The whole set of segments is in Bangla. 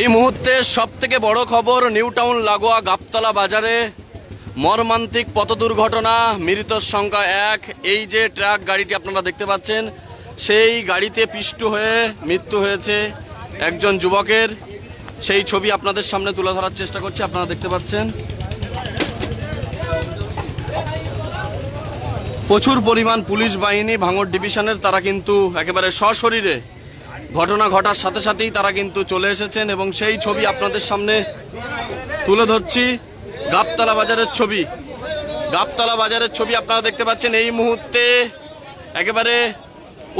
এই মুহূর্তে সব থেকে বড় খবর নিউ টাউন লাগোয়া গাবতলা বাজারে। মর্মান্তিক পথ দুর্ঘটনা মৃতর সংখ্যা এক। এই যে ট্রাক গাড়িটি আপনারা দেখতে পাচ্ছেন, সেই গাড়িতে পিষ্ট হয়ে মৃত্যু হয়েছে একজন যুবকের। সেই ছবি আপনাদের সামনে তুলে ধরার চেষ্টা করছি, আপনারা দেখতে পাচ্ছেন। প্রচুর পরিমাণ পুলিশ বাহিনী ভাঙড় ডিভিশনের, তারা কিন্তু একেবারে সশরীরে ঘটনা ঘটার সাথে সাথেই তারা কিন্তু চলে এসেছেন এবং সেই ছবি আপনাদের সামনে তুলে ধরছি। গাবতলা বাজারের ছবি। গাবতলা বাজারের ছবি আপনারা দেখতে পাচ্ছেন। এই মুহূর্তে একেবারে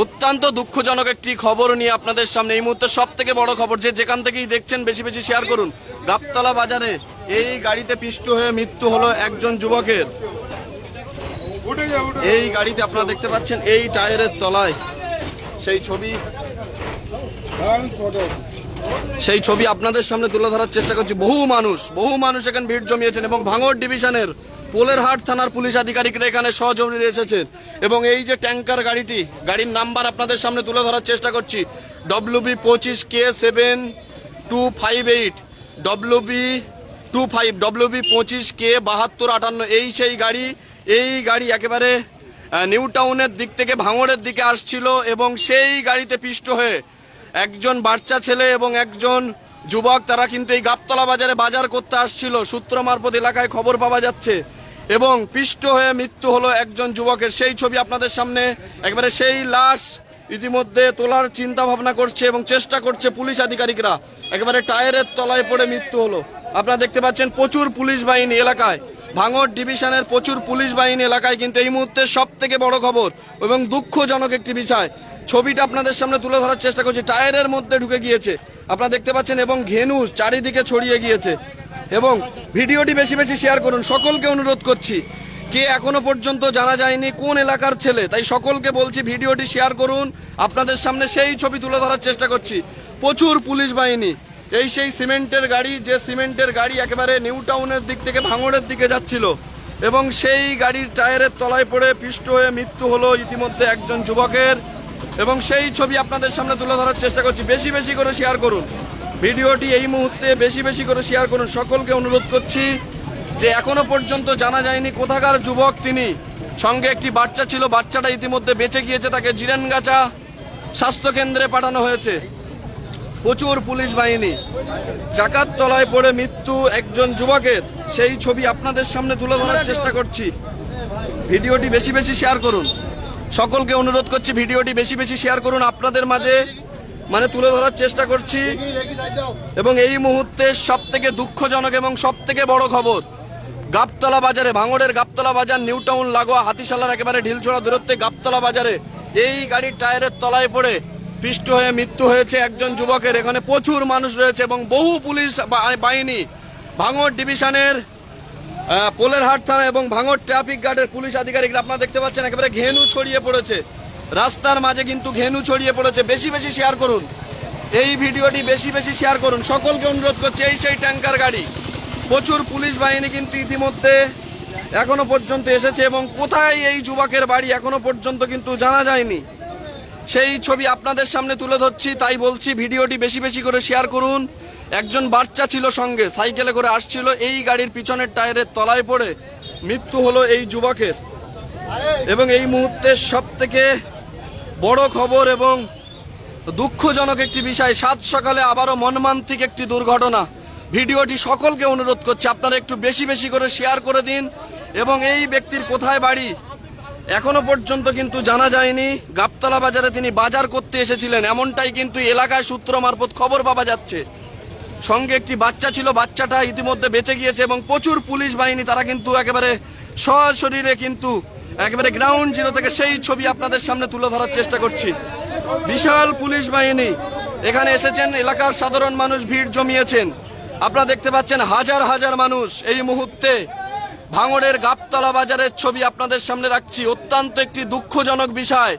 অত্যন্ত দুঃখজনক একটি খবর নিয়ে আপনাদের সামনে। এই মুহূর্তে সব থেকে বড় খবর যে যেখান থেকেই দেখছেন, বেশি বেশি শেয়ার করুন। গাবতলা বাজারে এই গাড়িতে পিষ্ট হয়ে মৃত্যু হলো একজন যুবকের। এই গাড়িতে আপনারা দেখতে পাচ্ছেন, এই টায়ারের তলায় সেই ছবি সেই ছবি আপনাদের সামনে তুলে ধরার চেষ্টা করছি। বহু মানুষ বহু মানুষ এখানে ভিড় জমিয়েছেন এবং ভাঙড় ডিভিশনের পোলেরহাট থানার পুলিশ আধিকারিকরা এখানে সহযোগী এসেছেন এবং এই যে ট্যাঙ্কার গাড়িটি, গাড়ির নাম্বার আপনাদের সামনে তুলে ধরার চেষ্টা করছি। ডব্লিউবি পঁচিশ K seven two five eight WB two five WB পঁচিশ কে বাহাত্তর আটান্ন, এই সেই গাড়ি, এই গাড়ি একেবারে নিউ টাউনের দিক থেকে ভাঙড়ের দিকে আসছিল এবং সেই গাড়িতে পিষ্ট হয়ে একজন বাচ্চা ছেলে এবং একজন যুবক, তারা কিন্তু এই গাবতলা বাজারে বাজার করতে আসছিল। সূত্র মারফত এলাকায় খবর পাওয়া যাচ্ছে। এবং পিষ্ট হয়ে মৃত্যু হলো একজন যুবকের। সেই ছবি আপনাদের সামনে। একবারে সেই লাশ ইতিমধ্যে তোলার চিন্তা ভাবনা করছে এবং চেষ্টা করছে পুলিশ আধিকারিকরা। একেবারে টায়ারের তলায় পড়ে মৃত্যু হলো। আপনারা দেখতে পাচ্ছেন প্রচুর পুলিশ বাহিনী এলাকায়। ভাঙর ডিভিশনের প্রচুর পুলিশ বাহিনী এলাকায়। কিন্তু এই মুহূর্তে সব থেকে বড় খবর এবং দুঃখজনক একটি বিষয় ছবিটা আপনাদের সামনে তুলে ধরার চেষ্টা করছি। টায়ারের মধ্যে ঢুকে গিয়েছে। আপনারা দেখতে পাচ্ছেন এবং ঘেনু চারিদিকে ছড়িয়ে গিয়েছে। এবং ভিডিওটি বেশি বেশি শেয়ার করুন। সকলকে অনুরোধ করছি কে এখনও পর্যন্ত জানা যায়নি কোন এলাকার ছেলে, তাই সকলকে বলছি ভিডিওটি শেয়ার করুন। আপনাদের সামনে সেই ছবি তুলে ধরার চেষ্টা করছি। প্রচুর পুলিশ বাহিনী। এই সেই সিমেন্টের গাড়ি, যে সিমেন্টের গাড়ি একেবারে নিউ টাউনের দিক থেকে ভাঙড়ের দিকে যাচ্ছিল এবং সেই গাড়ির টায়ারের তলায় পড়ে পিষ্ট হয়ে মৃত্যু হলো ইতিমধ্যে একজন যুবকের। এবং সেই ছবি আপনাদের সামনে তুলে ধরার চেষ্টা করছি। বেশি বেশি করে শেয়ার করুন। ভিডিওটি এই মুহূর্তে বেশি বেশি করে শেয়ার করুন। সকলকে অনুরোধ করছি যে এখনও পর্যন্ত জানা যায়নি কোথাকার যুবক তিনি। সঙ্গে একটি বাচ্চা ছিল, বাচ্চাটা ইতিমধ্যে বেঁচে গিয়েছে, তাকে জিরানগাছা স্বাস্থ্য কেন্দ্রে পাঠানো হয়েছে। প্রচুর পুলিশ বাহিনী। চাকার তলায় পড়ে মৃত্যু একজন যুবকের। সেই ছবি আপনাদের সামনে তুলে ধরার চেষ্টা করছি। ভিডিওটি বেশি বেশি শেয়ার করুন। সকলকে অনুরোধ করছি ভিডিওটি বেশি বেশি শেয়ার করুন আপনাদের মাঝে। মানে তুলে ধরার চেষ্টা করছি। এবং এই মুহূর্তে সব থেকে দুঃখজনক এবং সব থেকে বড় খবর, গাবতলা বাজারে, ভাঙড়ের গাবতলা বাজার, নিউ টাউন, লাগোয়া, হাতিশালার একেবারে ঢিলছোড়া দূরত্বে গাবতলা বাজারে এই গাড়ির টায়ারের তলায় পড়ে পিষ্ট হয়ে মৃত্যু হয়েছে একজন যুবকের। এখানে প্রচুর মানুষ রয়েছে এবং বহু পুলিশ বাহিনী, ভাঙড় ডিভিশনের পোলেরহাট থানা এবং ভাঙর ট্রাফিক গার্ডের পুলিশ আধিকারিকরা আপনারা দেখতে পাচ্ছেন, একেবারে ঘেনু ছড়িয়ে পড়েছে। রাস্তার মাঝে কিন্তু ঘেনু ছড়িয়ে পড়েছে। বেশি বেশি শেয়ার করুন। এই ভিডিওটি বেশি বেশি শেয়ার করুন। সকলকে অনুরোধ করছে, এই সেই ট্যাঙ্কার গাড়ি। প্রচুর পুলিশ বাহিনী কিন্তু ইতিমধ্যে এখনও পর্যন্ত এসেছে এবং কোথায় এই যুবকের বাড়ি এখনও পর্যন্ত কিন্তু জানা যায়নি। সেই ছবি আপনাদের সামনে তুলে ধরছি, তাই বলছি, ভিডিওটি বেশি বেশি করে শেয়ার করুন। একজন বাচ্চা ছিল সঙ্গে, সাইকেলে করে আসছিল, এই গাড়ির পিছনের টায়ারের তলায় পড়ে মৃত্যু হলো এই যুবকের। এবং এই মুহূর্তে সব থেকে বড় খবর এবং দুঃখজনক একটি বিষয়, সাত সকালে আবারও মনমান্তিক একটি দুর্ঘটনা। ভিডিওটি সকলকে অনুরোধ করছে, আপনারা একটু বেশি বেশি করে শেয়ার করে দিন এবং এই ব্যক্তির কোথায় বাড়ি এখনও পর্যন্ত কিন্তু জানা যায়নি। গাবতলা বাজারে তিনি বাজার করতে এসেছিলেন, এমনটাই কিন্তু এলাকায় সূত্র মারফত খবর পাওয়া যাচ্ছে। সঙ্গে একটি বাচ্চা ছিল, বাচ্চাটা ইতিমধ্যে বেঁচে গিয়েছে এবং প্রচুর পুলিশ বাহিনী, তারা কিন্তু একেবারে সশরীরে কিন্তু একেবারে গ্রাউন্ড জিরো থেকে সেই ছবি আপনাদের সামনে তুলে ধরার চেষ্টা করছি। বিশাল পুলিশ বাহিনী, এখানে এসেছেন, এলাকার সাধারণ মানুষ ভিড় জমিয়েছেন। আপনারা দেখতে পাচ্ছেন হাজার হাজার মানুষ এই মুহূর্তে ভাঙড়ের গাবতলা বাজারের ছবি আপনাদের সামনে রাখছি। অত্যন্ত একটি দুঃখজনক বিষয়।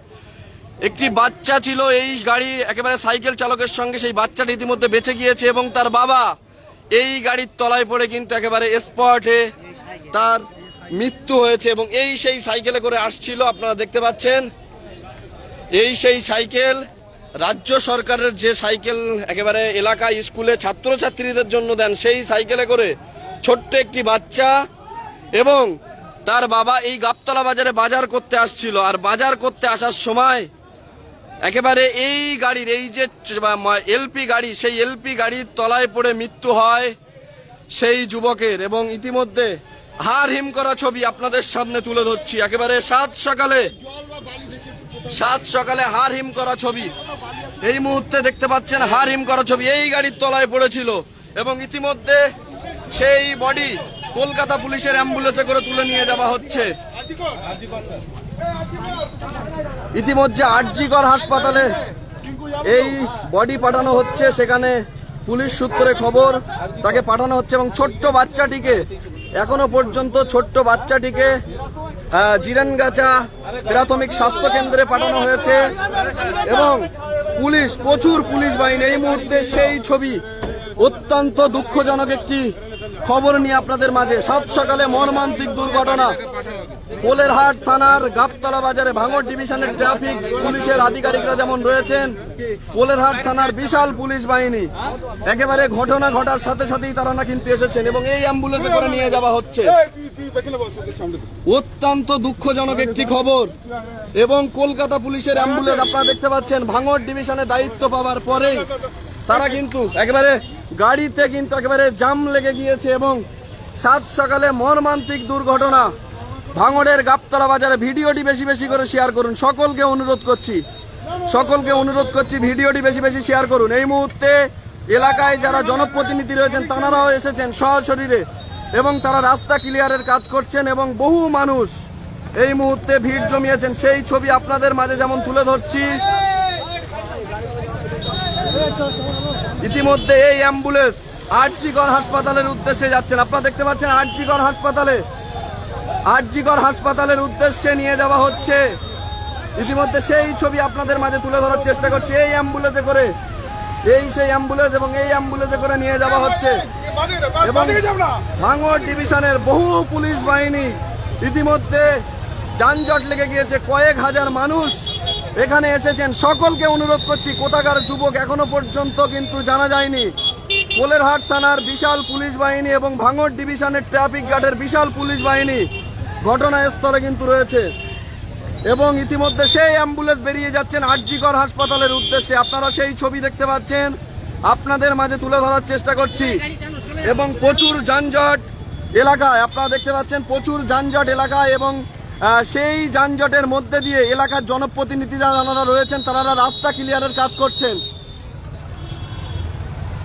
একটি বাচ্চা ছিল, এই গাড়ি একেবারে সাইকেল চালকের সঙ্গে সেই বাচ্চাটি ইতিমধ্যে বেঁচে গিয়েছে এবং তার বাবা এই গাড়ির তলায় পড়ে কিন্তু একেবারে স্পটে তার মৃত্যু হয়েছে এবং এই সেই সাইকেলে করে আসছিল, আপনারা দেখতে পাচ্ছেন। এই সেই সাইকেল রাজ্য সরকারের যে সাইকেল একেবারে এলাকায় স্কুলে ছাত্রছাত্রীদের জন্য দেন, সেই সাইকেলে করে ছোট্ট একটি বাচ্চা এবং তার বাবা এই গাবতলা বাজারে বাজার করতে আসছিল। আর বাজার করতে আসার সময় একেবারে এই গাড়ির, এই যে এলপি গাড়ি, সেই এলপি গাড়ির তলায় পড়ে মৃত্যু হয় সেই যুবকের এবং ইতিমধ্যে হার হিম করা ছবি আপনাদের সামনে তুলে ধরছি। একেবারে সাত সকালে সাত সকালে হার হিম করা ছবি। এই মুহূর্তে দেখতে পাচ্ছেন হার হিম করা ছবি। এই গাড়ির তলায় পড়েছিল এবং ইতিমধ্যে সেই বডি কলকাতা পুলিশের অ্যাম্বুলেন্সে করে তুলে নিয়ে যাওয়া হচ্ছে। ইতিমধ্যে আরজিকর হাসপাতালে এই বডি পাঠানো হচ্ছে, সেখানে পুলিশ সূত্রে খবর তাকে পাঠানো হচ্ছে এবং ছোট্ট বাচ্চাটিকে, এখনও পর্যন্ত ছোট্ট বাচ্চাটিকে জিরানগাছা প্রাথমিক স্বাস্থ্য কেন্দ্রে পাঠানো হয়েছে এবং পুলিশ, প্রচুর পুলিশ বাহিনী। এই মুহূর্তে সেই ছবি অত্যন্ত দুঃখজনক একটি খবর নিয়ে আপনাদের মাঝে। সাত সকালে মর্মান্তিক দুর্ঘটনা। কোলেরহাট থানার গাবতলা বাজারে ভাঙড় ডিভিশনের ট্রাফিক, পুলিশের আধিকারিকরা যেমন রয়েছেন, কোলেরহাট থানার বিশাল পুলিশ বাহিনী। একেবারে ঘটনা ঘটার সাথে সাথেই তারা না কিন্তু এসেছেন এবং এই অ্যাম্বুলেন্সে করে নিয়ে যাওয়া হচ্ছে। অত্যন্ত দুঃখজনক একটি খবর। এবং কলকাতা পুলিশের অ্যাম্বুলেন্স, আপনারা দেখতে পাচ্ছেন, ভাঙড় ডিভিশনে দায়িত্ব পাওয়ার পরেই তারা কিন্তু একেবারে গাড়িতে কিন্তু একেবারে জাম লেগে গিয়েছে এবং সাত সকালে মর্মান্তিক দুর্ঘটনা। ভাঙড়ের গাবতলা বাজারে ভিডিওটি বেশি বেশি করে শেয়ার করুন। সকলকে অনুরোধ করছি, সকলকে অনুরোধ করছি ভিডিওটি বেশি বেশি শেয়ার করুন। এই মুহূর্তে এলাকায় যারা জনপ্রতিনিধি রয়েছেন, তাঁরাও এসেছেন সশরীরে এবং তারা রাস্তা ক্লিয়ারের কাজ করছেন এবং বহু মানুষ এই মুহূর্তে ভিড় জমিয়েছেন। সেই ছবি আপনাদের মাঝে যেমন তুলে ধরছি। ইতিমধ্যে এই অ্যাম্বুলেন্স আরজিগড় হাসপাতালের উদ্দেশ্যে যাচ্ছেন। আপনারা দেখতে পাচ্ছেন আরজিগড় হাসপাতালে। আরজিগড় হাসপাতালের উদ্দেশ্যে নিয়ে যাওয়া হচ্ছে। ইতিমধ্যে সেই ছবি আপনাদের মাঝে তুলে ধরার চেষ্টা করছি। এই অ্যাম্বুলেন্সে করে, এই সেই অ্যাম্বুলেন্স এবং এই অ্যাম্বুলেন্সে করে নিয়ে যাওয়া হচ্ছে। এবং ভাঙড় ডিভিশনের বহু পুলিশ বাহিনী ইতিমধ্যে যানজট লেগে গিয়েছে। কয়েক হাজার মানুষ এখানে এসেছেন, সকলকে অনুরোধ করছি, কোথাকার যুবক এখনও পর্যন্ত কিন্তু জানা যায়নি। কোলেরহাট থানার বিশাল পুলিশ বাহিনী এবং ভাঙড় ডিভিশনের ট্রাফিক গার্ডের বিশাল পুলিশ বাহিনী ঘটনাস্থলে কিন্তু রয়েছে। এবং ইতিমধ্যে সেই অ্যাম্বুলেন্স বেরিয়ে যাচ্ছেন আরজিকর হাসপাতালের উদ্দেশ্যে। আপনারা সেই ছবি দেখতে পাচ্ছেন। আপনাদের মাঝে তুলে ধরার চেষ্টা করছি। এবং প্রচুর যানজট এলাকায়, আপনারা দেখতে পাচ্ছেন প্রচুর যানজট এলাকায় এবং সেই যানজটের মধ্যে দিয়ে এলাকার জনপ্রতিনিধি যারা রয়েছেন, তারা রাস্তা ক্লিয়ারের কাজ করছেন।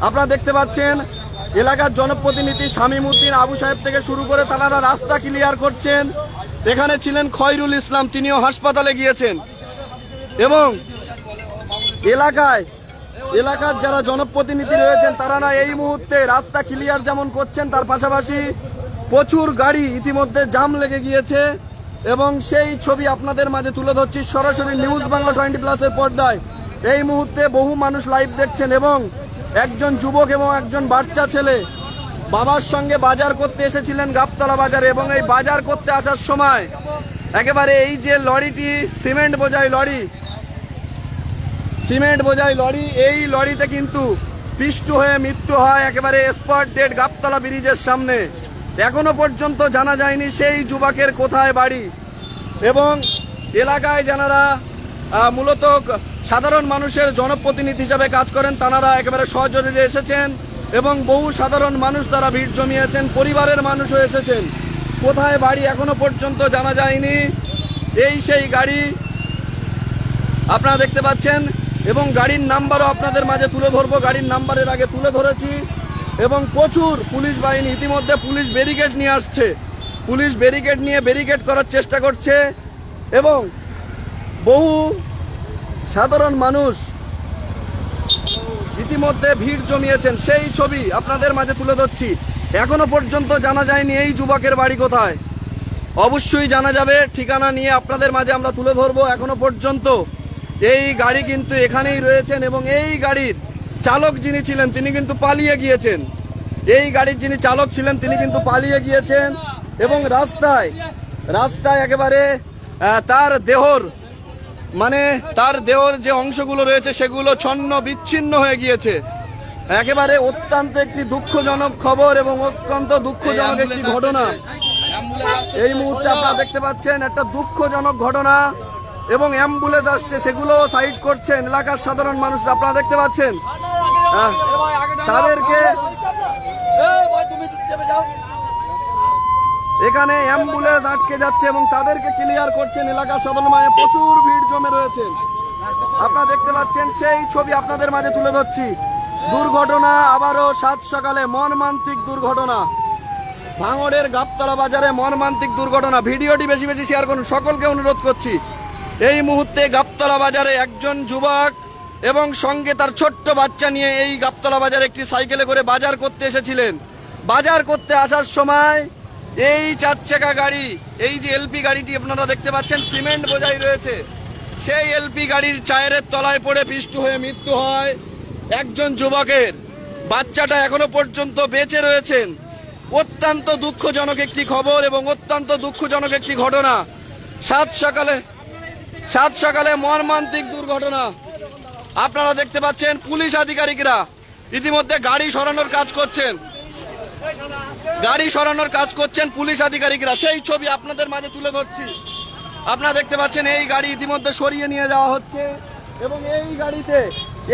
আপনারা দেখতে পাচ্ছেন, এলাকার জনপ্রতিনিধি শামীম উদ্দিন আবু সাহেব থেকে শুরু করে তারা রাস্তা ক্লিয়ার করছেন। এখানে ছিলেন খয়রুল ইসলাম, তিনিও হাসপাতালে গিয়েছেন। এবং এলাকায়, এলাকার যারা জনপ্রতিনিধি রয়েছেন, তারা না এই মুহূর্তে রাস্তা ক্লিয়ার যেমন করছেন, তার পাশাপাশি প্রচুর গাড়ি ইতিমধ্যে জাম লেগে গিয়েছে। এবং সেই ছবি আপনাদের মাঝে তুলে ধরছি সরাসরি নিউজ বাংলা টোয়েন্টি প্লাসের পর্দায়। এই মুহূর্তে বহু মানুষ লাইভ দেখছেন এবং একজন যুবক এবং একজন বাচ্চা ছেলে বাবার সঙ্গে বাজার করতে এসেছিলেন গাবতলা বাজারে এবং এই বাজার করতে আসার সময় একেবারে এই যে লরিটি, সিমেন্ট বোঝাই লরি, সিমেন্ট বোঝাই লরি, এই লরিতে কিন্তু পিষ্টু হয়ে মৃত্যু হয় একেবারে স্পট ডেট গাবতলা ব্রিজের সামনে। এখনও পর্যন্ত জানা যায়নি সেই যুবকের কোথায় বাড়ি। এবং এলাকায় যারা মূলত সাধারণ মানুষের জনপ্রতিনিধি হিসাবে কাজ করেন তারা একেবারে সহজরীরে এসেছেন এবং বহু সাধারণ মানুষ তারা ভিড় জমিয়েছেন, পরিবারের মানুষও এসেছেন। কোথায় বাড়ি এখনও পর্যন্ত জানা যায়নি। এই সেই গাড়ি আপনারা দেখতে পাচ্ছেন এবং গাড়ির নাম্বারও আপনাদের মাঝে তুলে ধরবো। গাড়ির নাম্বারের আগে তুলে ধরেছি। এবং প্রচুর পুলিশ বাহিনী ইতিমধ্যে পুলিশ ব্যারিকেড নিয়ে আসছে। পুলিশ ব্যারিকেড নিয়ে ব্যারিকেড করার চেষ্টা করছে এবং বহু সাধারণ মানুষ ইতিমধ্যে ভিড় জমিয়েছেন। সেই ছবি আপনাদের মাঝে তুলে ধরছি। এখনও পর্যন্ত জানা যায়নি এই যুবকের বাড়ি কোথায়। অবশ্যই জানা যাবে, ঠিকানা নিয়ে আপনাদের মাঝে আমরা তুলে ধরবো এখনও পর্যন্ত। এই গাড়ি কিন্তু এখানেই রয়েছেন এবং এই গাড়ির চালক যিনি ছিলেন, তিনি কিন্তু পালিয়ে গিয়েছেন। এই গাড়ির যিনি চালক ছিলেন, তিনি কিন্তু পালিয়ে গিয়েছেন এবং রাস্তায় রাস্তায় একেবারে তার দেহর মানে তার দেহর যে অংশগুলো রয়েছে, সেগুলো ছন্ন বিচ্ছিন্ন হয়ে গিয়েছে। একেবারে অত্যন্ত একটি দুঃখজনক খবর এবং অত্যন্ত দুঃখজনক একটি ঘটনা। এই মুহূর্তে আপনারা দেখতে পাচ্ছেন একটা দুঃখজনক ঘটনা। এবং অ্যাম্বুলেন্স আসছে সেগুলো সাইড করছেন এলাকার সাধারণ মানুষ আপনারা দেখতে পাচ্ছেন? আহ, তাদেরকে এখানে অ্যাম্বুলেন্স আটকে যাচ্ছে এবং তাদেরকে ক্লিয়ার করছেন এলাকার সাধারণ মানে প্রচুর ভিড় জমে রয়েছে। আপনারা দেখতে পাচ্ছেন সেই ছবি আপনাদের মাঝে তুলে ধরছি। দুর্ঘটনা আবারও সাত সকালে মর্মান্তিক দুর্ঘটনা। ভাঙড়ের গাবতলা বাজারে মর্মান্তিক দুর্ঘটনা। ভিডিওটি বেশি বেশি শেয়ার করুন। সকলকে অনুরোধ করছি। এই মুহূর্তে গাবতলা বাজারে একজন যুবক এবং সঙ্গে তার ছোট্ট বাচ্চা নিয়ে এই গাবতলা বাজারে একটি সাইকেলে করে বাজার করতে এসেছিলেন। বাজার করতে আসার সময় এই চার চাকা গাড়ি, এই যে এলপি গাড়িটি আপনারা দেখতে পাচ্ছেন, সিমেন্ট বোঝাই রয়েছে। সেই এলপি গাড়ির চায়ের তলায় পড়ে পিষ্টু হয়ে মৃত্যু হয় একজন যুবকের। বাচ্চাটা এখনও পর্যন্ত বেঁচে রয়েছেন। অত্যন্ত দুঃখজনক একটি খবর এবং অত্যন্ত দুঃখজনক একটি ঘটনা। সাত সকালে সাত সকালে মর্মান্তিক দুর্ঘটনা। আপনারা দেখতে পাচ্ছেন পুলিশ আধিকারিকরা ইতিমধ্যে গাড়ি সরানোর কাজ করছেন। গাড়ি সরানোর কাজ করছেন পুলিশ আধিকারিকরা। সেই ছবি আপনাদের মাঝে তুলে ধরছি। আপনারা দেখতে পাচ্ছেন এই গাড়ি ইতিমধ্যে সরিয়ে নিয়ে যাওয়া হচ্ছে এবং এই গাড়িতে,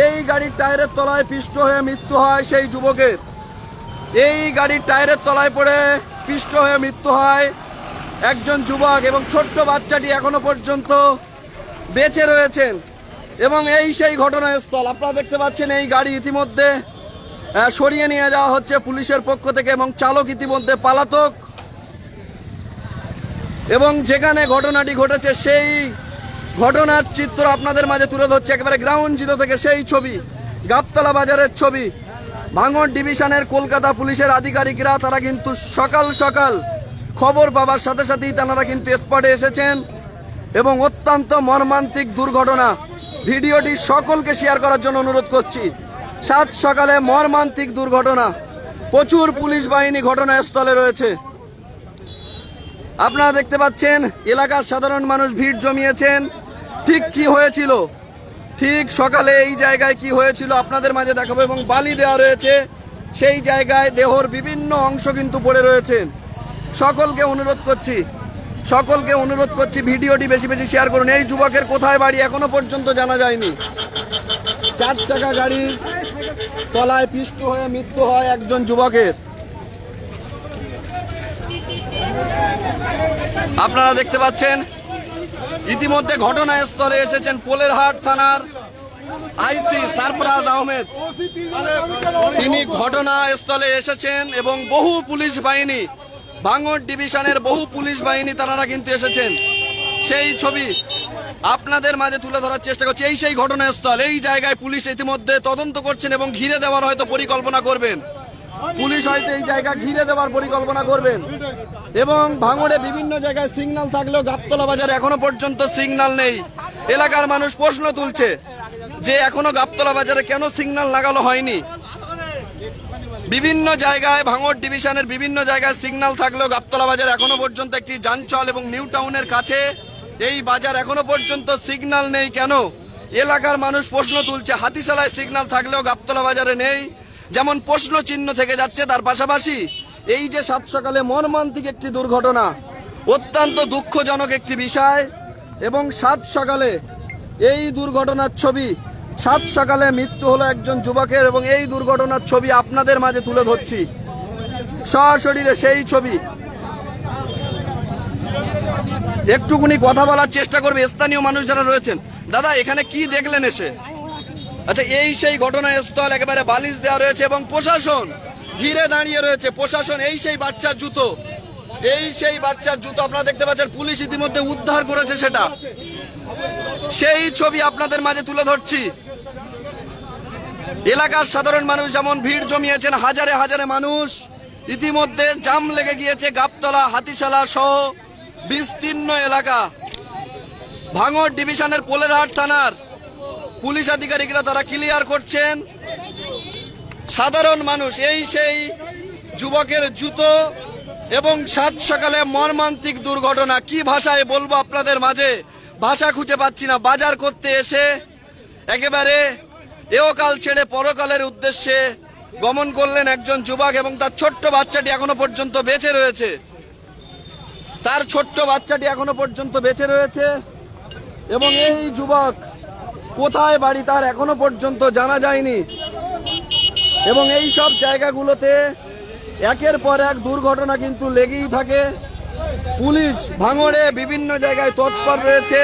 এই গাড়ির টায়ারের তলায় পিষ্ট হয়ে মৃত্যু হয় সেই যুবকের। এই গাড়ির টায়ারের তলায় পড়ে পিষ্ট হয়ে মৃত্যু হয় একজন যুবক এবং ছোট্ট বাচ্চাটি এখনও পর্যন্ত বেঁচে রয়েছেন এবং এই সেই ঘটনাস্থল। আপনারা দেখতে পাচ্ছেন এই গাড়ি ইতিমধ্যে সরিয়ে নিয়ে যাওয়া হচ্ছে পুলিশের পক্ষ থেকে এবং চালক ইতিমধ্যে পালাতক। এবং যেখানে ঘটনাটি ঘটেছে সেই ঘটনার চিত্র আপনাদের মাঝে তুলে ধরছে। একেবারে গ্রাউন্ড জিরো থেকে সেই ছবি, গাবতলা বাজারের ছবি। ভাঙড় ডিভিশনের কলকাতা পুলিশের আধিকারিকরা, তারা কিন্তু সকাল সকাল খবর পাবার সাথে সাথেই তারা কিন্তু স্পটে এসেছেন। এবং অত্যন্ত মর্মান্তিক দুর্ঘটনা। ভিডিওটি সকলকে শেয়ার করার জন্য অনুরোধ করছি। সাত সকালে মর্মান্তিক দুর্ঘটনা। প্রচুর পুলিশ বাহিনী ঘটনাস্থলে রয়েছে। আপনারা দেখতে পাচ্ছেন, এলাকার সাধারণ মানুষ ভিড় জমিয়েছেন। ঠিক কি হয়েছিল? ঠিক সকালে এই জায়গায় কি হয়েছিল আপনাদের মাঝে দেখাবো এবং বালি দেওয়া রয়েছে। সেই জায়গায় দেহর বিভিন্ন অংশ কিন্তু পড়ে রয়েছেন সকলকে অনুরোধ করছি সকলকে অনুরোধ করছি ভিডিওটি বেশি বেশি শেয়ার করুন। এই যুবকের কোথায় বাড়ি এখনও পর্যন্ত জানা যায়নি? চার চাকা গাড়ির তলায় পিষ্ট হয়ে মৃত্যু হয় একজন যুবকের। আপনারা দেখতে পাচ্ছেন, ইতিমধ্যে ঘটনাস্থলে এসেছেন পোলেরহাট থানার আইসি সারফরাজ আহমেদ। তিনি ঘটনাস্থলে এসেছেন এবং বহু পুলিশ বাহিনী ভাঙড় ডিভিশনের বহু পুলিশ বাহিনী তারা কিন্তু এসেছেন। সেই ছবি আপনাদের মাঝে তুলে ধরার চেষ্টা করছি। এই সেই ঘটনাস্থল, এই জায়গায় পুলিশ ইতিমধ্যে তদন্ত করছেন এবং ঘিরে দেওয়ার হয়তো পরিকল্পনা করবেন। পুলিশ হয়তো এই জায়গা ঘিরে দেওয়ার পরিকল্পনা করবেন। এবং ভাঙড়ে বিভিন্ন জায়গায় সিগন্যাল থাকলেও গাবতলা বাজারে এখনও পর্যন্ত সিগন্যাল নেই। এলাকার মানুষ প্রশ্ন তুলছে যে এখনও গাবতলা বাজারে কেন সিগন্যাল লাগানো হয়নি? বিভিন্ন জায়গায় ভাঙড় ডিভিশনের বিভিন্ন জায়গায় সিগন্যাল থাকলেও গাবতলা বাজার এখনও পর্যন্ত একটি যানচল এবং নিউ টাউনের কাছে এই বাজার এখনও পর্যন্ত সিগন্যাল নেই। কেন? এলাকার মানুষ প্রশ্ন তুলছে, হাতিশালায় সিগন্যাল থাকলেও গাবতলা বাজারে নেই। যেমন প্রশ্ন চিহ্ন থেকে যাচ্ছে, তার পাশাপাশি এই যে সাত সকালে মর্মান্তিক একটি দুর্ঘটনা, অত্যন্ত দুঃখজনক একটি বিষয় এবং সাত সকালে এই দুর্ঘটনার ছবি সাত সকালে মৃত্যু হলো একজন যুবকের এবং এই দুর্ঘটনার ছবি আপনাদের মাঝে তুলে ধরছি। সশরীরে সেই ছবি। একটুকুনি কথা বলার চেষ্টা করবে স্থানীয় মানুষ যারা রয়েছেন। দাদা, এখানে কি দেখলেন এসে? আচ্ছা এই সেই ঘটনাস্থল, একেবারে বালিশ দেওয়া রয়েছে এবং প্রশাসন ঘিরে দাঁড়িয়ে রয়েছে। প্রশাসন, এই সেই বাচ্চার জুতো। এই সেই বাচ্চার জুতো আপনারা দেখতে পাচ্ছেন, পুলিশ ইতিমধ্যে উদ্ধার করেছে সেটা। সেই ছবি আপনাদের মাঝে তুলে ধরছি। এলাকার সাধারণ মানুষ যেমন ভিড় জমিয়েছেন হাজারে হাজারে মানুষ, ইতিমধ্যে জাম লেগে গিয়েছে গাবতলা, হাতিশালা সহ বিস্তীর্ণ এলাকা। ভাঙর ডিভিশনের পোলেরহাট থানার পুলিশ আধিকারিকরা তারা ক্লিয়ার করছেন, সাধারণ মানুষ, এই সেই যুবকের জুতো এবং সাত সকালে মর্মান্তিক দুর্ঘটনা। কি ভাষায় বলব আপনাদের মাঝে? ভাষা খুঁজে পাচ্ছি না। বাজার করতে এসে একেবারে এওকাল ছেড়ে পরকালের উদ্দেশ্যে গমন করলেন একজন যুবক এবং তার ছোট্ট বাচ্চাটি এখনও পর্যন্ত বেঁচে রয়েছে। তার ছোট্ট বাচ্চাটি এখনও পর্যন্ত বেঁচে রয়েছে এবং এই যুবক কোথায় বাড়ি তার এখনও পর্যন্ত জানা যায়নি এবং এই সব জায়গাগুলোতে একের পর এক দুর্ঘটনা কিন্তু লেগেই থাকে। পুলিশ ভাঙড়ে বিভিন্ন জায়গায় তৎপর রয়েছে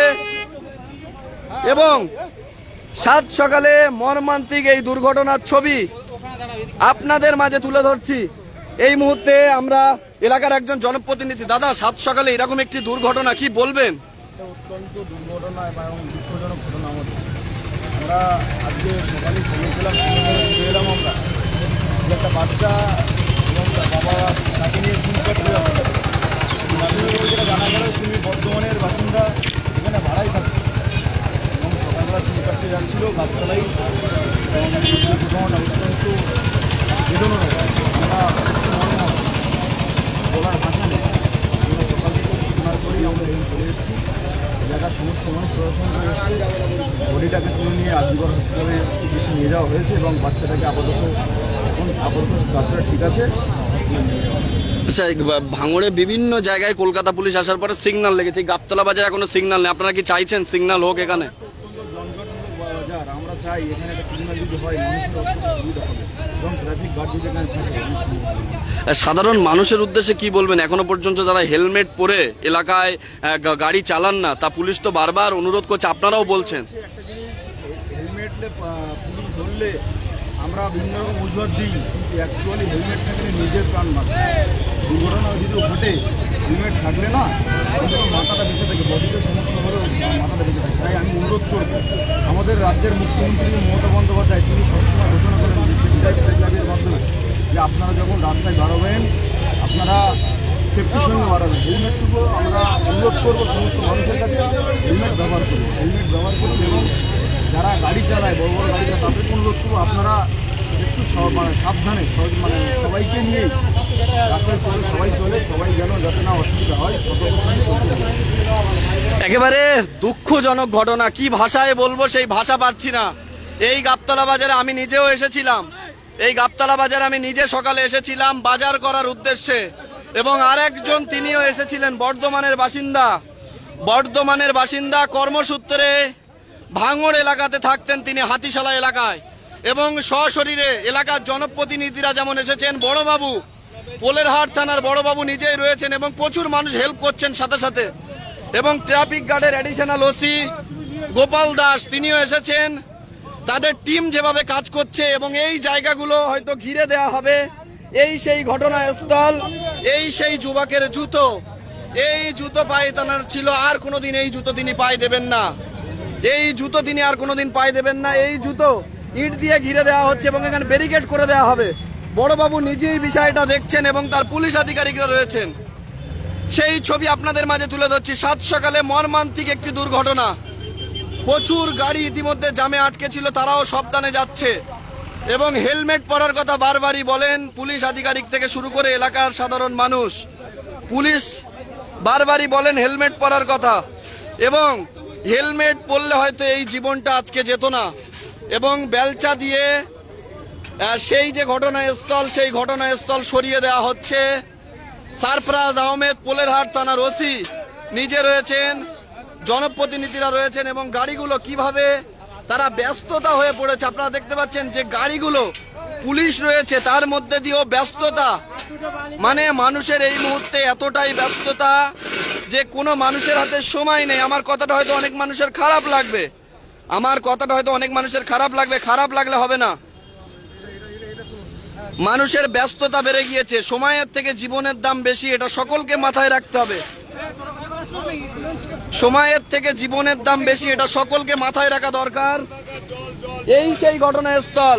এবং সাত সকালে মর্মান্তিক এই দুর্ঘটনার ছবি আপনাদের মাঝে তুলে ধরছি। এই মুহূর্তে আমরা এলাকার একজন জনপ্রতিনিধি। দাদা, সাত সকালে এরকম একটি দুর্ঘটনা কি বলবেন? একটা বাচ্চা এবং বাবা তাকে নিয়ে যাচ্ছে প্রাথমিকভাবে যেটা বর্ধমানের বাসিন্দা, এখানে ভাড়াই থাকে। এবং সকালবেলা চুল কাটতে যাচ্ছিল এই দুর্ঘটনা অত্যন্ত বেদনাদায়ক। আমরা বলার ভাষা নেই। আমরা এখানে চলে এসেছি। এলাকার সমস্ত মানুষ প্রদর্শন করে এসছে। বডিটাকে তুলে নিয়ে আদিগড় হসপিটালে চিকিৎসা নিয়ে যাওয়া হয়েছে এবং বাচ্চাটাকে আপাতত এখন আপাতত ঠিক আছে? বা- ভাঙড়ে বিভিন্ন জায়গায় কলকাতা পুলিশ আসার পরে সিগন্যাল লেগেছে। গাবতলা বাজার এখনও সিগন্যাল নেই। আপনারা কি চাইছেন সিগন্যাল হোক এখানে? অত্যন্ত জনজটমূলক বাজার আমরা চাই এখানে একটা সিগন্যাল যদি হয় সুবিধা হবে এবং ট্রাফিক গার্ড যদি এখানে থাকে অনেক সুবিধা হবে আর সাধারণ মানুষের উদ্দেশ্যে কি বলবেন? এখনও পর্যন্ত যারা হেলমেট পরে এলাকায় গাড়ি চালান না তা পুলিশ তো বারবার অনুরোধ করছে। আপনারাও বলছেন। হেলমেট পুলিশ ধরলে আমরা বিভিন্ন রকম অজুহাত দিই, কিন্তু অ্যাকচুয়ালি হেলমেট থাকলে নিজের প্রাণ বাঁচে। দুর্ঘটনা যদি ঘটে হেলমেট থাকলে না মাথাটা বেঁচে থাকে বডিতে সমস্যা হলেও মাথাটা বেঁচে থাকে। তাই আমি অনুরোধ করব, আমাদের রাজ্যের মুখ্যমন্ত্রী মমতা বন্দ্যোপাধ্যায়, তিনি সবসময় ঘোষণা করেন সাইকেলের মাধ্যমে যে আপনারা যখন রাস্তায় বেরোবেন আপনারা সেফটির সঙ্গে বাড়াবেন হেলমেটটুকু আমরা অনুরোধ করব সমস্ত মানুষের কাছে হেলমেট ব্যবহার করুন। হেলমেট ব্যবহার করুন এবং যারা গাড়ি চালায়, বড় বড় গাড়ি চালায় তাদেরকে অনুরোধ করব আপনারা একটু মানে সাবধানে সব মানে সবাইকে নিয়ে রাস্তায় চলে সবাই চলে, সবাই যেন যাতে না অসুবিধা হয়, সতর্ক সঙ্গে চলতে একেবারে দুঃখজনক ঘটনা, কি ভাষায় বলব সেই ভাষা পাচ্ছি না। এই গাবতলা বাজারে আমি নিজেও এসেছিলাম। এই গাবতলা বাজারে আমি নিজে সকালে এসেছিলাম বাজার করার উদ্দেশ্যে। এবং আরেকজন তিনিও এসেছিলেন, বর্ধমানের বাসিন্দা। বর্ধমানের বাসিন্দা কর্মসূত্রে ভাঙড় এলাকাতে থাকতেন তিনি হাতিশালা এলাকায়। এবং সশরীরে এলাকার জনপ্রতিনিধিরা যেমন এসেছেন, বড়বাবু, পোলেরহাট থানার বড়বাবু নিজেই রয়েছেন এবং প্রচুর মানুষ হেল্প করছেন সাথে সাথে। এবং ট্রাফিক গার্ডের অ্যাডিশনাল ওসি গোপাল দাস, তিনিও এসেছেন। তাদের টিম যেভাবে কাজ করছে এবং এই জায়গাগুলো হয়তো ঘিরে দেওয়া হবে, এই সেই ঘটনাস্থল, এই সেই যুবকের জুতো, এই জুতো পায়ে তানার ছিল, আর কোনোদিন এই জুতো তিনি পায়ে দেবেন না। এই জুতো তিনি আর কোনোদিন পায়ে দেবেন না। এই জুতো ইট দিয়ে ঘিরে দেওয়া হচ্ছে এবং এখানে ব্যারিকেড করে দেওয়া হবে। বড়বাবু নিজেই বিষয়টা দেখছেন এবং তার পুলিশ আধিকারিকরা রয়েছেন। সেই ছবি আপনাদের মাঝে তুলে ধরছি। সাত সকালে মর্মান্তিক একটি দুর্ঘটনা। প্রচুর গাড়ি ইতিমধ্যে জামে আটকে ছিল, তারাও সাবধানে যাচ্ছে। এবং হেলমেট পরার কথা বারবারই বলেন পুলিশ আধিকারিক থেকে শুরু করে এলাকার সাধারণ মানুষ। পুলিশ বারবারই বলেন হেলমেট পরার কথা। এবং হেলমেট পরলে হয়তো এই জীবনটা আজকে যেত না। এবং বেলচা দিয়ে সেই যে ঘটনাস্থল, সেই ঘটনাস্থল সরিয়ে দেওয়া হচ্ছে। সারফরাজ আহমেদ, পোলেরহাট থানার ওসি, নিজে রয়েছেন, জনপ্রতিনিধিরা রয়েছেন, এবং গাড়িগুলো কীভাবে তারা ব্যস্ততা হয়ে পড়েছে, আপনারা দেখতে পাচ্ছেন যে গাড়িগুলো পুলিশ রয়েছে, তার মধ্যে দিয়েও ব্যস্ততা। মানে মানুষের এই মুহূর্তে এতটাই ব্যস্ততা যে কোনো মানুষের হাতে সময় নেই। আমার কথাটা হয়তো অনেক মানুষের খারাপ লাগবে। আমার কথাটা হয়তো অনেক মানুষের খারাপ লাগবে, খারাপ লাগলে হবে না। মানুষের ব্যস্ততা বেড়ে গিয়েছে। সময়ের থেকে জীবনের দাম বেশি, এটা সকলকে মাথায় রাখতে হবে। সময়ের থেকে জীবনের দাম বেশি, এটা সকলকে মাথায় রাখা দরকার। এই সেই ঘটনাস্থল।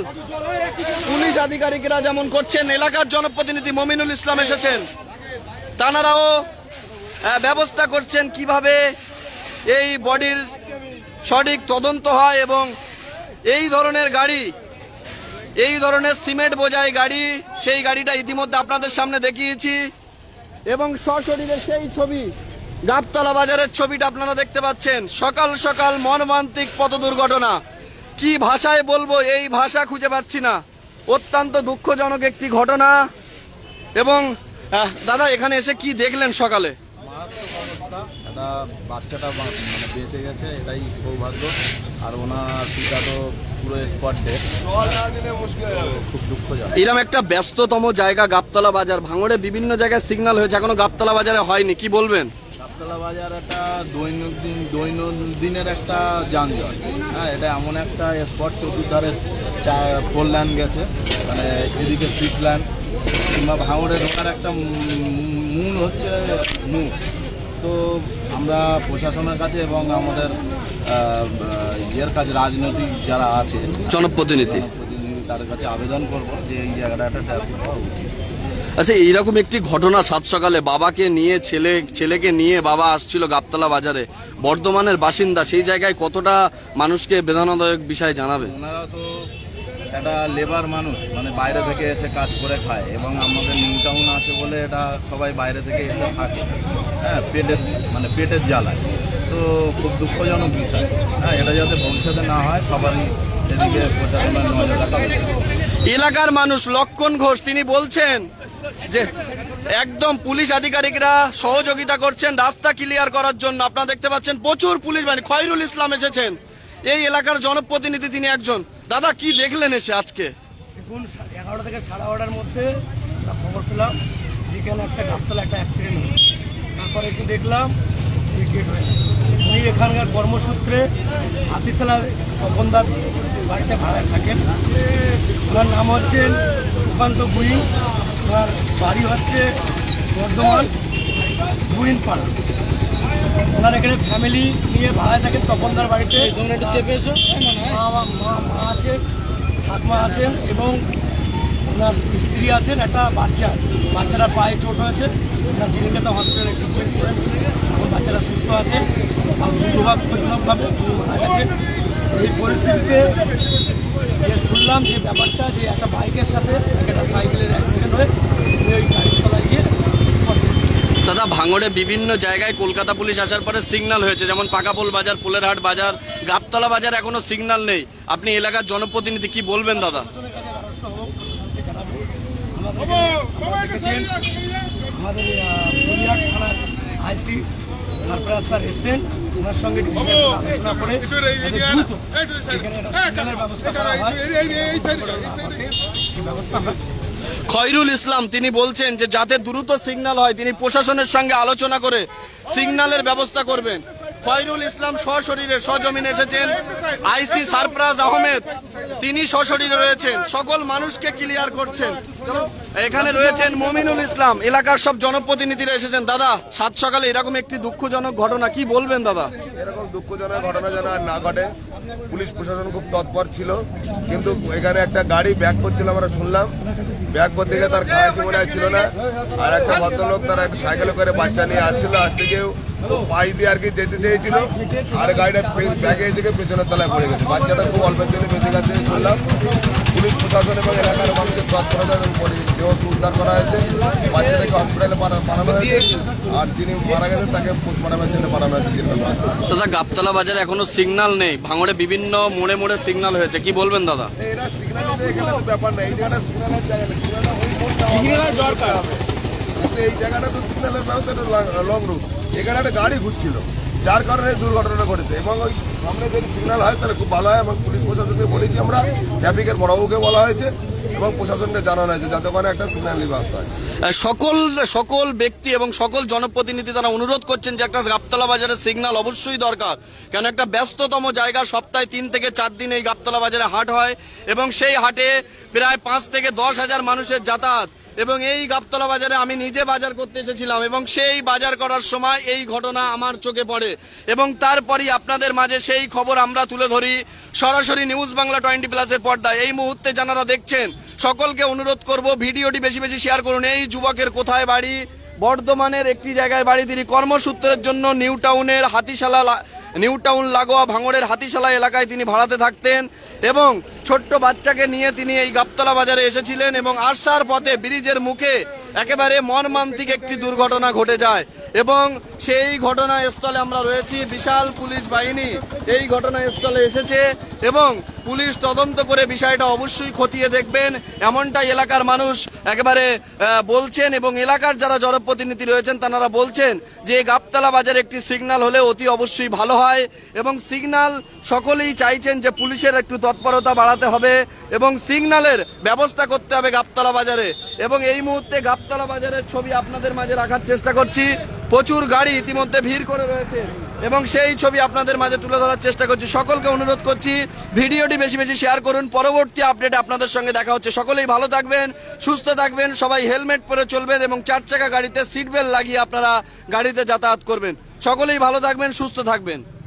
পুলিশ আধিকারিকরা যেমন করছেন, এলাকার জনপ্রতিনিধি মমিনুল ইসলাম এসেছেন। তানারাও ব্যবস্থা করছেন কীভাবে এই বডির সঠিক তদন্ত হয় এবং এই ধরনের গাড়ি, এই ধরনের সিমেন্ট বোঝাই গাড়ি, সেই গাড়িটা ইতিমধ্যে আপনাদের সামনে দেখিয়েছি। এবং সশরীরে সেই ছবি, গাবতলা বাজারের ছবিটা আপনারা দেখতে পাচ্ছেন। সকাল সকাল মর্মান্তিক পথ দুর্ঘটনা কি ভাষায় বলব? এই ভাষা খুঁজে পাচ্ছি না। অত্যন্ত দুঃখজনক একটি ঘটনা। এবং দাদা এখানে এসে কি দেখলেন সকালে? একটা বাচ্চাটা মানে বেঁচে গেছে এটাই সৌভাগ্য। আর ওনার পিতা তো পুরো স্পট ডেট খুব দুঃখজনক। এরকম একটা ব্যস্ততম জায়গা গাবতলা বাজার। ভাঙড়ে বিভিন্ন জায়গায় সিগন্যাল হয়েছে এখনও গাবতলা বাজারে হয়নি। কি বলবেন? সাততলা বাজার একটা দৈনন্দিন দৈনন্দিনের একটা যানজট। হ্যাঁ এটা এমন একটা স্পট চতুর্ধারে চা ফোর লাইন গেছে। মানে এদিকে সিক্স লাইন কিংবা ভাঙড়ে ঢোকার একটা মূল হচ্ছে মুখ তো আমরা প্রশাসনের কাছে এবং আমাদের ইয়ের কাছে রাজনৈতিক যারা আছে জনপ্রতিনিধি। প্রতিনিধি তাদের কাছে আবেদন করব যে এই জায়গাটা একটা উচিত। আচ্ছা এইরকম একটি ঘটনা সাত সকালে বাবাকে নিয়ে ছেলে ছেলেকে নিয়ে বাবা আসছিল গাবতলা বাজারে। বর্ধমানের বাসিন্দা সেই জায়গায় কতটা মানুষকে বেদনাদায়ক বিষয় জানাবে? ওনারা তো একটা লেবার মানুষ মানে বাইরে থেকে এসে কাজ করে খায় এবং আমাদের নিউ টাউন আছে বলে এটা সবাই বাইরে থেকে এসে থাকে। হ্যাঁ পেটের মানে পেটের জ্বালায় তো খুব দুঃখজনক বিষয়। হ্যাঁ এটা যাতে ভবিষ্যতে না হয় সবারই এদিকে প্রশাসনের নজর রাখা এলাকার মানুষ লক্ষণ ঘোষ তিনি বলছেন যে একদম পুলিশ আধিকারিকরা সহযোগিতা করছেন, রাস্তা ক্লিয়ার করার জন্য। আপনারা দেখতে পাচ্ছেন প্রচুর পুলিশ বাহিনী। খয়রুল ইসলাম এসেছেন। এই এলাকার জনপ্রতিনিধি তিনি একজন। দাদা, কি দেখলেন এসে আজকে? দেখুন এগারোটা থেকে সাড়ে বারোটার মধ্যে আমরা খবর পেলাম যেখানে একটা গাবতলা একটা অ্যাক্সিডেন্ট হয়েছে তারপরে এসে দেখলাম যে উনি এখানকার কর্মসূত্রে হাতিশালার তপনদার বাড়িতে ভাড়ায় থাকেন। ওনার নাম হচ্ছেন সুকান্ত বুইন ওনার বাড়ি হচ্ছে বর্ধমান পাড়া। ওনার এখানে ফ্যামিলি নিয়ে ভাড়ায় থাকেন তপনদার বাড়িতে। চেপে এসো। মা মা মা আছে ঠাকমা আছেন এবং ওনার স্ত্রী আছেন একটা বাচ্চা আছে। বাচ্চাটা পায়ে চোট হয়েছে। ওনার জিনিকাসা হসপিটালে ট্রিটমেন্ট করেন। এখন বাচ্চারা সুস্থ আছে। আর দুর্ভাগ্যজনকভাবে উনি মারা গেছেন এই পরিস্থিতিতে শুনলাম যে ব্যাপারটা যে একটা বাইকের সাথে একটা সাইকেলের অ্যাক্সিডেন্ট হয়ে ওই গাড়ির তলায় গিয়ে দাদা ভাঙড়ে বিভিন্ন জায়গায় কলকাতা পুলিশ আসার পরে সিগন্যাল হয়েছে। যেমন পাকাপোল বাজার পোলেরহাট বাজার গাবতলা বাজার এখনও সিগন্যাল নেই। আপনি এলাকার জনপ্রতিনিধি কি বলবেন দাদা? আমাদের থানার আইসি এসছেন। ওনার সঙ্গে আলোচনা করে দ্রুত এখানে ব্যবস্থা করা হয়। ব্যবস্থা খয়রুল ইসলাম তিনি বলছেন যে যাতে দ্রুত সিগন্যাল হয় তিনি প্রশাসনের সঙ্গে আলোচনা করে সিগন্যালের ব্যবস্থা করবেন। খয়রুল ইসলাম সশরীরে সজমিনে এসেছেন। আইসি সারপ্রাজ আহমেদ, তিনি সশরীরে রয়েছেন। সকল মানুষকে ক্লিয়ার করছেন। এখানে রয়েছেন মমিনুল ইসলাম, এলাকার সব জনপ্রতিনিধিরা এসেছেন। দাদা, সাত সকালে এরকম একটি দুঃখজনক ঘটনা কি বলবেন, দাদা? এরকম দুঃখজনক ঘটনা যেন আর না ঘটে, পুলিশ প্রশাসন খুব তৎপর ছিল। কিন্তু এখানে একটা গাড়ি ব্যাক করছিল, আমরা শুনলাম। ব্যাক করতে গিয়ে তার খালাসি মনে ছিল না। আর একটা ভদ্রলোক তারা একটা সাইকেলে করে বাচ্চা নিয়ে আসছিল, আজ থেকে পাই দিয়ে আর কি যেতে চেয়েছিল। আর গাড়িটা পে- ব্যাগে এসে গিয়ে পেছনের তলায় পড়ে গেছে। বাচ্চাটা খুব অল্পের জন্য বেঁচে গেছে শুনলাম। পুলিশ প্রশাসন এবং এলাকার মানুষের তৎপরতা এবং দেহকে উদ্ধার করা হয়েছে। বাচ্চাটাকে হসপিটালে পাঠানো হয়েছে। আর যিনি মারা গেছেন তাকে পোস্টমর্টমের জন্য পাঠানো হয়েছে দাদা গাবতলা বাজারে এখনও সিগন্যাল নেই। ভাঙড়ে বিভিন্ন মোড়ে মোড়ে সিগন্যাল হয়েছে। কি বলবেন দাদা? এরা সিগন্যাল দিতে এখানে ব্যাপার নেই। এই জায়গাটা সিগন্যালের জায়গা না সিগন্যালটা ওই মোড়টা দরকার কিন্তু এই জায়গাটা তো সিগন্যালের ব্যবস্থা লং রুট এখানে একটা গাড়ি ঘুরছিল, যার কারণে দুর্ঘটনা ঘটেছে এবং ওই সামনে যদি সিগন্যাল হয়, তাহলে খুব ভালো হয় এবং পুলিশ প্রশাসনকে বলেছি আমরা ট্রাফিকের বড়বাবুকে বলা হয়েছে এবং প্রশাসনকে জানানো হয়েছে যাতে ওখানে একটা সিগন্যাল ব্যবস্থা হয়। সকল সকল ব্যক্তি এবং সকল জনপ্রতিনিধি তারা অনুরোধ করছেন যে একটা গাবতলা বাজারে সিগন্যাল অবশ্যই দরকার। কেন একটা ব্যস্ততম জায়গা, সপ্তাহে তিন থেকে চার দিন এই গাবতলা বাজারে হাট হয় এবং সেই হাটে প্রায় পাঁচ থেকে দশ হাজার মানুষের যাতায়াত। এবং এই গাবতলা বাজারে আমি নিজে বাজার করতে এসেছিলাম এবং সেই বাজার করার সময় এই ঘটনা আমার চোখে পড়ে এবং তারপরই আপনাদের মাঝে সেই খবর আমরা তুলে ধরি। সরাসরি নিউজ বাংলা টোয়েন্টি প্লাসের পর্দায়। এই মুহূর্তে যারা দেখছেন, সকলকে অনুরোধ করব ভিডিওটি বেশি বেশি শেয়ার করুন। এই যুবকের কোথায় বাড়ি? বর্ধমানের একটি জায়গায় বাড়ি। তিনি কর্মসূত্রের জন্য নিউ টাউনের হাতিশালা নিউ টাউন লাগোয়া ভাঙড়ের হাতিশালা এলাকায় তিনি ভাড়াতে থাকতেন এবং ছোট্ট বাচ্চাকে নিয়ে তিনি এই গাবতলা বাজারে এসেছিলেন এবং আসার পথে ব্রিজের মুখে একেবারে মর্মান্তিক একটি দুর্ঘটনা ঘটে যায় এবং সেই ঘটনাস্থলে আমরা রয়েছি। বিশাল পুলিশ বাহিনী এই ঘটনাস্থলে এসেছে এবং পুলিশ তদন্ত করে বিষয়টা অবশ্যই খতিয়ে দেখবেন। এমনটাই এলাকার মানুষ একেবারে বলছেন এবং এলাকার যারা জনপ্রতিনিধি রয়েছেন তারা বলছেন যে গাবতলা বাজারে একটি সিগনাল হলে অতি অবশ্যই ভালো হয় এবং সিগনাল সকলেই চাইছেন যে পুলিশের একটু তৎপরতা বাড়াতে। হবে এবং সিগন্যালের ব্যবস্থা করতে হবে গাবতলা বাজারে। এবং এই মুহূর্তে গাবতলা বাজারের ছবি আপনাদের মাঝে রাখার চেষ্টা করছি। প্রচুর গাড়ি ইতিমধ্যে ভিড় করে রয়েছে এবং সেই ছবি আপনাদের মাঝে তুলে ধরার চেষ্টা করছি। সকলকে অনুরোধ করছি, ভিডিওটি বেশি বেশি শেয়ার করুন। পরবর্তী আপডেট আপনাদের সঙ্গে দেখা হচ্ছে। সকলেই ভালো থাকবেন, সুস্থ থাকবেন, সবাই হেলমেট পরে চলবেন এবং চার চাকা গাড়িতে সিট বেল্ট লাগিয়ে আপনারা গাড়িতে যাতায়াত করবেন। সকলেই ভালো থাকবেন, সুস্থ থাকবেন।